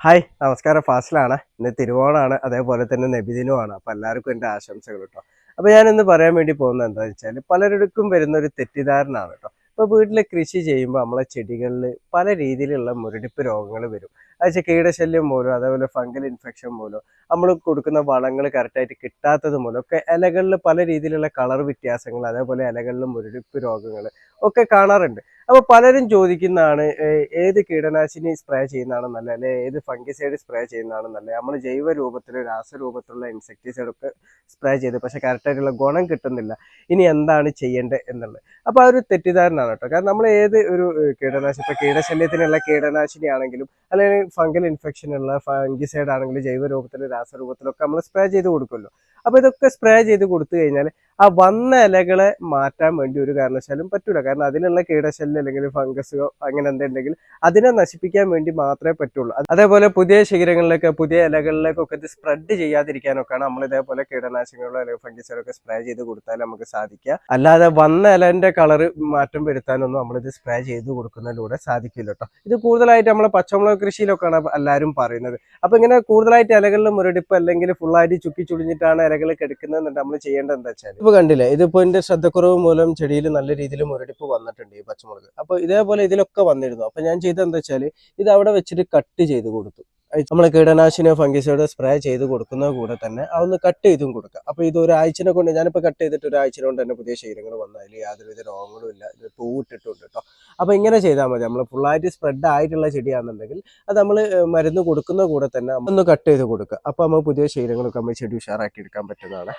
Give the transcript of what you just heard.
Hi നമസ്കാരം. ഫാസിലാണ്. ഇന്ന് തിരുവോണമാണ് അതേപോലെ തന്നെ നബിദിനുമാണ് അപ്പോൾ എല്ലാവർക്കും എന്റെ ആശംസകൾ കേട്ടോ അപ്പോൾ ഞാനിന്ന് പറയാൻ വേണ്ടി പോകുന്നത് എന്താണെന്ന് വെച്ചാൽ പലരുടെക്കും വരുന്ന ഒരു തെറ്റിദ്ധാരണയാണ് കേട്ടോ ഇപ്പോൾ വീട്ടിൽ കൃഷി ചെയ്യുമ്പോൾ നമ്മളെ ചെടികളിൽ പല രീതിയിലുള്ള മുരടിപ്പ് രോഗങ്ങൾ വരും. അത് കീടശല്യം മൂലം അതേപോലെ ഫംഗൽ ഇൻഫെക്ഷൻ മൂലം നമ്മൾ കൊടുക്കുന്ന വളങ്ങൾ കറക്റ്റായിട്ട് കിട്ടാത്തത് മൂലം ഒക്കെ ഇലകളിൽ പല രീതിയിലുള്ള കളർ വ്യത്യാസങ്ങൾ അതേപോലെ ഇലകളിൽ മുരടിപ്പ് രോഗങ്ങൾ ഒക്കെ കാണാറുണ്ട്. അപ്പോൾ പലരും ചോദിക്കുന്നതാണ് ഏത് കീടനാശിനി സ്പ്രേ ചെയ്യുന്നതാണ് നല്ലത്? അല്ലെ ഏത് ഫംഗിസൈഡ് സ്പ്രേ ചെയ്യുന്നതാണ് നല്ലത്? നമ്മൾ ജൈവ രൂപത്തിൽ രാസരൂപത്തിലുള്ള ഇൻസെക്ടിസൈഡ് ഒക്കെ സ്പ്രേ ചെയ്ത് പക്ഷെ കറക്റ്റായിട്ടുള്ള ഗുണം കിട്ടുന്നില്ല. ഇനി എന്താണ് ചെയ്യേണ്ടത് എന്നുള്ളത്? അപ്പോൾ ആ ഒരു തെറ്റിദ്ധാരണയാണ് കേട്ടോ. കാരണം നമ്മൾ ഏത് ഒരു കീടനാശിനി ഇപ്പോൾ കീടശല്യത്തിനുള്ള കീടനാശിനി ആണെങ്കിലും അല്ലെങ്കിൽ ഫംഗൽ ഇൻഫെക്ഷൻ ഉള്ള ഫംഗിസൈഡ് ആണെങ്കിലും ജൈവ രൂപത്തിലും രാസരൂപത്തിലൊക്കെ നമ്മൾ സ്പ്രേ ചെയ്ത് കൊടുക്കുമല്ലോ. അപ്പോൾ ഇതൊക്കെ സ്പ്രേ ചെയ്ത് കൊടുത്തു കഴിഞ്ഞാൽ ആ വന്ന ഇലകളെ മാറ്റാൻ വേണ്ടി ഒരു കാരണവശാലും പറ്റൂല. കാരണം അതിനുള്ള കീടശല്യം അല്ലെങ്കിൽ ഫംഗസോ അങ്ങനെ എന്തുണ്ടെങ്കിൽ അതിനെ നശിപ്പിക്കാൻ വേണ്ടി മാത്രമേ പറ്റുള്ളൂ. അതേപോലെ പുതിയ ശിഖരങ്ങളിലേക്ക് പുതിയ ഇലകളിലേക്കൊക്കെ ഇത് സ്പ്രെഡ് ചെയ്യാതിരിക്കാനൊക്കെയാണ് നമ്മൾ ഇതേപോലെ കീടനാശിനികളോ അല്ലെങ്കിൽ ഫംഗസുകളൊക്കെ സ്പ്രേ ചെയ്ത് കൊടുത്താൽ നമുക്ക് സാധിക്കുക. അല്ലാതെ വന്ന ഇലന്റെ കളർ മാറ്റം വരുത്താനൊന്നും നമ്മളിത് സ്പ്രേ ചെയ്ത് കൊടുക്കുന്നതിലൂടെ സാധിക്കില്ല കേട്ടോ ഇത് കൂടുതലായിട്ട് നമ്മൾ പച്ചമുളക് കൃഷിയിലൊക്കെയാണ് എല്ലാവരും പറയുന്നത്. അപ്പൊ ഇങ്ങനെ കൂടുതലായിട്ട് ഇലകളിൽ മുരടിപ്പ് അല്ലെങ്കിൽ ഫുള്ളായിട്ട് ചുക്കി ചുളിഞ്ഞിട്ടാണ് ഇലകൾ കെടുക്കുന്നത് നമ്മൾ ചെയ്യേണ്ടത് എന്താ വെച്ചാൽ ഇപ്പൊ കണ്ടില്ലേ? ഇതിപ്പോ എന്റെ ശ്രദ്ധക്കുറവ് മൂലം ചെടിയിൽ നല്ല രീതിയിൽ മുരടിപ്പ് വന്നിട്ടുണ്ട് ഈ പച്ചമുളക്. അപ്പൊ ഇതേപോലെ ഇതിലൊക്കെ വന്നിരുന്നു. അപ്പൊ ഞാൻ ചെയ്തത് എന്താ വെച്ചാൽ ഇത് അവിടെ വെച്ചിട്ട് കട്ട് ചെയ്ത് കൊടുത്തു. നമ്മൾ കീടനാശിനിയോ ഫംഗിസൈഡോ സ്പ്രേ ചെയ്ത് കൊടുക്കുന്ന കൂടെ തന്നെ അതൊന്ന് കട്ട് ചെയ്തും കൊടുക്കുക അപ്പൊ ഇത് ഒരാഴ്ചനെ കൊണ്ട് ഞാനിപ്പോ കട്ട് ചെയ്തിട്ട് ഒരാഴ്ച കൊണ്ട് തന്നെ പുതിയ ശരീരങ്ങൾ വന്നതിൽ യാതൊരുവിധ രോഗങ്ങളും ഇല്ല. ഇത് പൂവിട്ടിട്ടുണ്ട് കേട്ടോ അപ്പൊ ഇങ്ങനെ ചെയ്താൽ മതി. നമ്മൾ ഫുള്ളായിട്ട് സ്പ്രെഡ് ആയിട്ടുള്ള ചെടിയാണെന്നുണ്ടെങ്കിൽ അത് നമ്മൾ മരുന്ന് കൊടുക്കുന്ന കൂടെ തന്നെ ഒന്ന് കട്ട് ചെയ്ത് കൊടുക്കുക. അപ്പൊ നമ്മൾ പുതിയ ശരീരങ്ങളൊക്കെ നമ്മൾ ചെടി ഉഷാറാക്കി എടുക്കാൻ പറ്റുന്നതാണ്.